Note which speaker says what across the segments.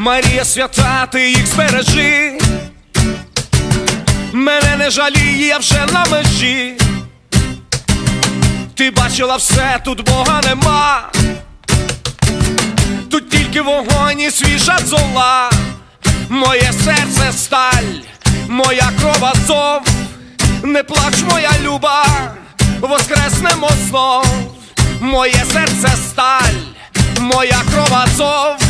Speaker 1: Марія свята, ти їх збережи. Мене не жаліє, я вже на межі. Ти бачила все, тут Бога нема. Тут тільки вогонь і свіжа зола. Моє серце сталь, моя кров азов. Не плач, моя люба, воскреснемо знов. Моє серце сталь, моя кров азов.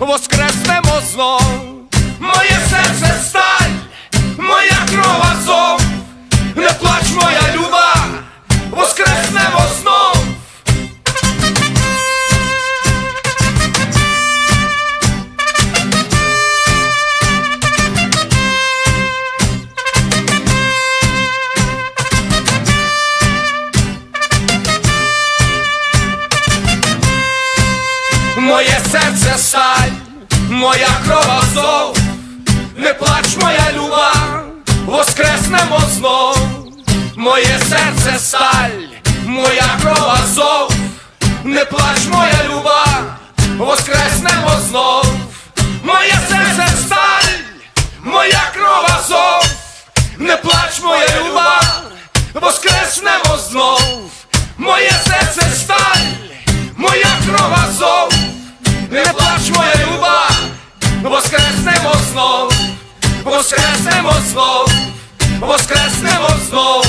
Speaker 1: воскреснемо знов. Моє серце сталь, Моє серце сталь, моя кров азов. Не плач, моя люба, воскреснемо знов. Моє серце сталь, моя кров азов. Не плач, моя люба, воскреснемо знов. Моє серце сталь, моя кров азов. Не плач, моя люба, воскреснемо знов, воскреснемо знов, воскреснемо знов.